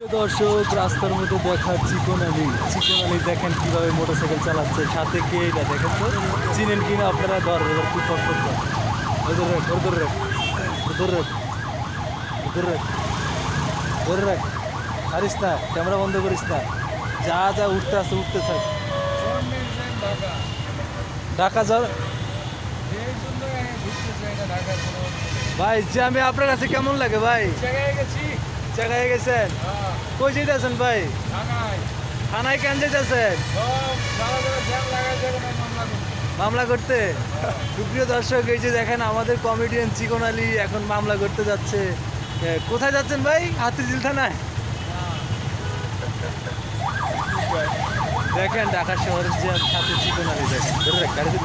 দর্শক রাস্তার মধ্যে দেখা চিকন আলী চিকন আলী দেখেন কীভাবে মোটরসাইকেল চালাচ্ছে সাথে কে এটা দেখেন তো চিনেন কিনা আপনারা ধর এবার কি ফট ফট কর ওদের রাখ ওদের রাখ ওদের রাখ ওদের রাখ ধরে রাখ হারিস না ক্যামেরা বন্ধ করিস না যা যা উঠতে আসতে উঠতে থাক ঢাকা যাও ভাই যে আমি আপনার কাছে কেমন লাগে ভাই জায়গায় গেছেন কই যেতেছেন ভাই? থানায় কেন যেতেছেন মামলা করতে? সুপ্রিয় দর্শক, এই যে দেখেন আমাদের কমেডিয়ান চিকন আলী এখন মামলা করতে যাচ্ছে। কোথায় যাচ্ছেন ভাই? হাতিঝিল থানায়? দেখেন ঢাকা শহরের যে সাথে চিকন আলী, দেখেন। গাড়িতে